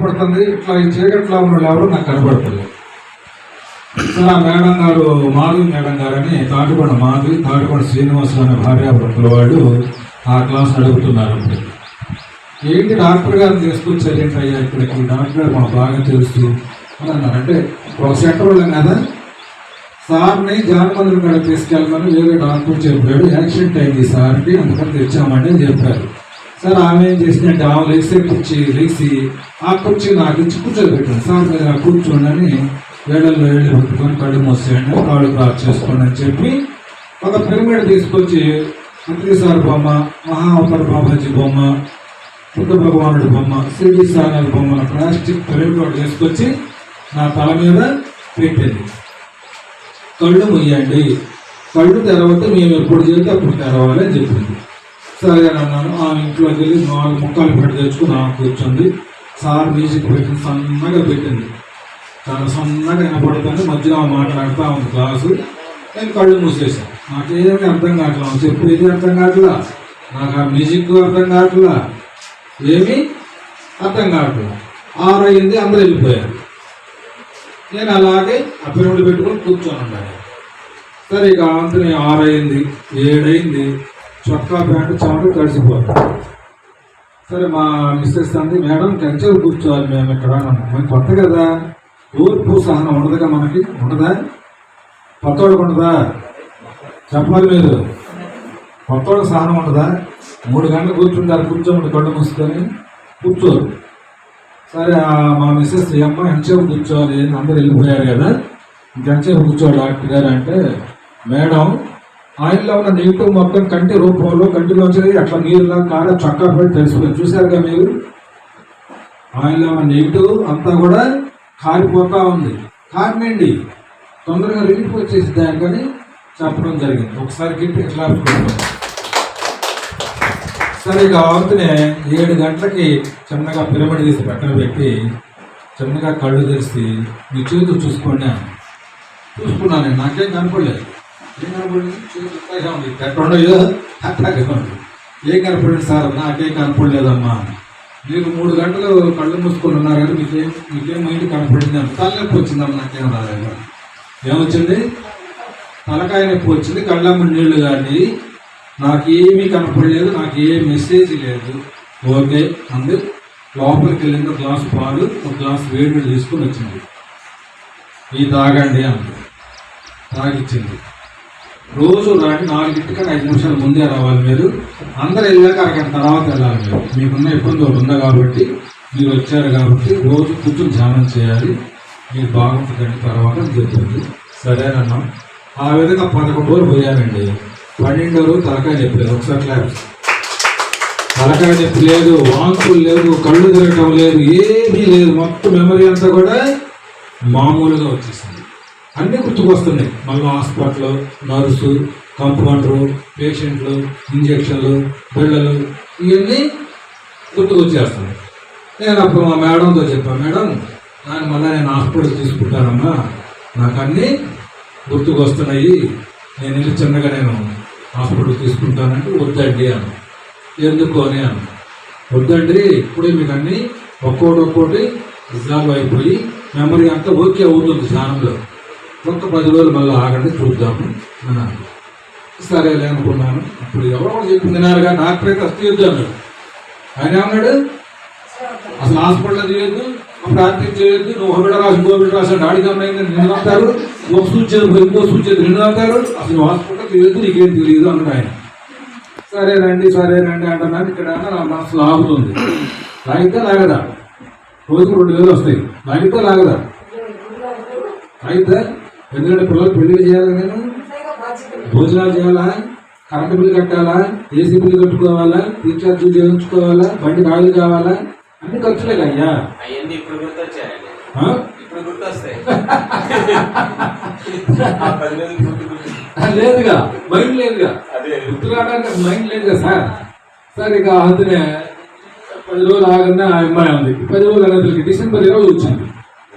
పడుతుంది ఇట్లా ఈ చీకట్లో ఉన్న ఎవరు నాకు కనబడుతుంది ఆ మేడం గారు మాధవి మేడం గారు అని తాటిపండ మాధవి తాటిపండ శ్రీనివాసులు అనే భార్యాభర్తల వాళ్ళు ఆ క్లాస్ నడుపుతున్నారు ఏంటి డాక్టర్ గారు తీసుకొచ్చారు ఏంటి అయ్యా ఇక్కడికి? డాక్టర్ గారు మనకు బాగా తెలుసు అని అన్నారంటే ఒక సెంటర్ వాళ్ళం కదా? సార్ని జానమందిరం కూడా తీసుకెళ్ళమని వేరే డాక్టర్ చెప్పాడు. యాక్సిడెంట్ అయింది సార్కి అందుకని తెచ్చామని చెప్పారు. సార్ ఆమె ఏం చేసిందంటే ఆమె లేసే కుర్చీ లేచి ఆ కుర్చీ నాకు ఇచ్చి కూర్చోబెట్టాను సార్ మీరు ఆ కూర్చోండి వేడల్లో వేళల్లో పెట్టుకొని కళ్ళు మూసేయండి కాళ్ళు క్రాస్ చేసుకోండి అని చెప్పి ఒక పిరమిడ్ తీసుకొచ్చి మంత్రి సార్ బొమ్మ మహావతర బాబాజీ బొమ్మ బుద్ధ భగవానుడి బొమ్మ సిడి సాగర్ బొమ్మ ప్లాస్టిక్ పిరమిడ్ తీసుకొచ్చి నా తల మీద పెట్టింది. కళ్ళు ముయ్యండి కళ్ళు తెరవద్దు మేము ఎప్పుడు చేస్తే అప్పుడు తెరవాలి అని చెప్పింది. సరే అన్నాను ఆ ఇంట్లోకి వెళ్ళి నాలుగు ముక్కలు పెట్టి తెచ్చుకుని ఆమె కూర్చుంది. సార్ మ్యూజిక్ పెట్టింది సన్నగా పెట్టింది. చాలా సన్నగా వినపడుతుంది. మధ్యలో మాట్లాడుతూ ఉంది క్లాసు. నేను కళ్ళు మూసేసాను నాకేమీ అర్థం కావట్లా? చెప్పేది అర్థం కావట్లా? నాకు ఆ మ్యూజిక్ అర్థం కావట్లా? ఏమీ అర్థం కావట్లా? ఆరు అయింది అందరూ వెళ్ళిపోయారు. నేను అలాగే ఆ పిరమిడ్ పెట్టుకొని కూర్చొని ఉండాలి సరే ఇక అంతని ఆరు అయింది ఏడైంది చొక్కా ప్యాంటు చెమట తడిసిపోతుంది సరే మా మిస్సెస్ అంది మేడం కంచెలు కూర్చోవాలి మేము ఇక్కడ మేము కొత్త కదా ఊర్పు సహనం ఉండదుగా మనకి? ఉండదా? కొత్తవాడికి ఉండదా? చెప్పాలి మీరు. కొత్తవాడికి సహనం ఉండదా? మూడు గంటలు కూర్చుంటారు కూర్చోమని కళ్ళు మూసుకొని. కూర్చోరు సరే మా మిస్సెస్ అమ్మ ఎంతసేపు కూర్చోవాలి అందరు వెళ్ళిపోయారు కదా ఇంకెంతసేపు కూర్చోవాలి డాక్టర్ గారు అంటే. మేడం ఆయిల్లో ఉన్న నెగిటివ్ మొత్తం కంటి రూపంలో కంటిలోంచి అట్లా నీరులా కార చక్కా పెట్టి తెలిసిపోయింది చూసారుగా మీరు? ఆయిల్లో ఉన్న నెగిటివ్ అంతా కూడా కారిపోతా ఉంది. కారణండి తొందరగా రిలీఫ్ వచ్చేసి దానికని చెప్పడం జరిగింది. ఒకసారి గిట్టి ఇట్లా సరే ఇక ఏడు గంటలకి చిన్నగా పిరమిడ్ తీసి పక్కన పెట్టి చిన్నగా కళ్ళు తెరిచి మీ చేతులు చూసుకోండి చూసుకున్నాను నేను. నాకేం కనపడలేదు. ఏం కనపడింది చేతులు ఇట్లాగే ఉంది ఎక్కడ ఏదో అట్లాగే ఉంది ఏం కనపడింది సార్ నాకేం కనపడలేదమ్మా మీరు మూడు గంటలు కళ్ళు మూసుకొని ఉన్నారు కానీ మీకేం మీకేం మైండ్ కనపడింది అని తలనొప్పి వచ్చిందమ్మా నాకేం రాలేదు. ఏమొచ్చింది? తలకాయ నొప్పి వచ్చింది కళ్ళమ్మ నీళ్ళు కానీ నాకు ఏమీ కనపడలేదు నాకు ఏ మెసేజ్ లేదు. ఓకే అందు. లోపలికి వెళ్ళింది ఒక గ్లాస్ పాలు ఒక గ్లాస్ వేడి తీసుకొని వచ్చింది. ఈ తాగండి అంది. తాగిచ్చింది. రోజు రాండి నాలుగింటికి ఐదు నిమిషాల ముందే రావాలి మీరు. అందరు వెళ్ళాక అరగంట తర్వాత వెళ్ళాలి మీరు. మీకున్న ఇబ్బంది ఒకటి ఉంది కాబట్టి మీరు వచ్చారు కాబట్టి రోజు కూర్చొని ధ్యానం చేయాలి. మీరు బాగుంటుందండి తర్వాత అని చెప్పింది సరేనన్నాం ఆ విధంగా పదకొండు రోజులు పోయానండి. పన్నెండు రోజులు తలకాయ చెప్పలేదు ఒకసారి క్లాస్ తలకాయ నొప్పి లేదు వాంతులు కళ్ళు తిరగటం లేదు ఏమీ లేదు. మొత్తం మెమరీ అంతా కూడా మామూలుగా వచ్చేసింది. అన్నీ గుర్తుకొస్తున్నాయి. మళ్ళీ హాస్పిటల్ నర్సు కంపౌండరు పేషెంట్లు ఇంజక్షన్లు బిళ్ళలు ఇవన్నీ గుర్తుకొచ్చేస్తున్నాయి. నేను అప్పుడు మా మేడంతో చెప్పాను మేడం దాని మళ్ళీ నేను హాస్పిటల్ తీసుకుంటానమ్మా. నాకు అన్నీ గుర్తుకొస్తున్నాయి. నేను వెళ్ళి చిన్నగా నేను హాస్పిటల్ తీసుకుంటానంటే వద్దండి అని ఎందుకు? అని అన్న. వద్దండి ఇప్పుడే మీకు అన్నీ ఒక్కోటి ఒక్కోటి రిజాల్వ్ అయిపోయి మెమరీ అంతా ఓకే అవుతుంది ధ్యానంలో కొంత పది రోజులు మళ్ళీ ఆగండి చూద్దాము అన్నాను సరేలే అనుకున్నాను. ఇప్పుడు ఎవరో ఒకరు చెప్పింది వినారుగా డాక్టర్ అయితే అస్తి అన్నాడు. ఆయన ఏమన్నాడు? అసలు హాస్పిటల్ చేయొద్దు ప్రాక్టీస్ చేయొద్దు నువ్వు ఒకటి రాసి ఇంకో బిడ్డ రాసి అమ్మాయింది నిన్ను అంటారు ఒక సూచేది ఇంకో సూచేది నిన్ను అంటారు అసలు నువ్వు హాస్పిటల్ చేయొద్దు నీకేం తెలియదు అన్నాడు ఆయన. సరే రండి సరే రండి అంటున్నాను. ఇక్కడ నా మనసు లాగుతుంది లాగితే లాగదా? రోజుకు రెండు వేలు వస్తాయి. లాగితే లాగదా? అయితే ఎందుకంటే పిల్లలు పెళ్ళి చేయాలి నేను. భోజనాలు చేయాలా? కరెంటు బిల్లు కట్టాలా? ఏసీ బిల్లు కట్టుకోవాలా? రీఛార్జ్ చేయించుకోవాలా? బండి ఆయిల్ కావాలా? అన్ని ఖర్చులే అయ్యా అవన్నీ ఇప్పుడు గుర్తొచ్చాయండి? ఇప్పుడు గుర్తొస్తాయి. లేదుగా మైండ్ లేదుగా. అదే. గుర్తు రావడానికి మైండ్ లేదుగా సార్. సార్ ఇక అందునే పది రోజులు ఆగన్నా ఆ అమ్మాయి ఉంది. పది రోజులు అనేది డిసెంబర్ ఇరవై వచ్చింది.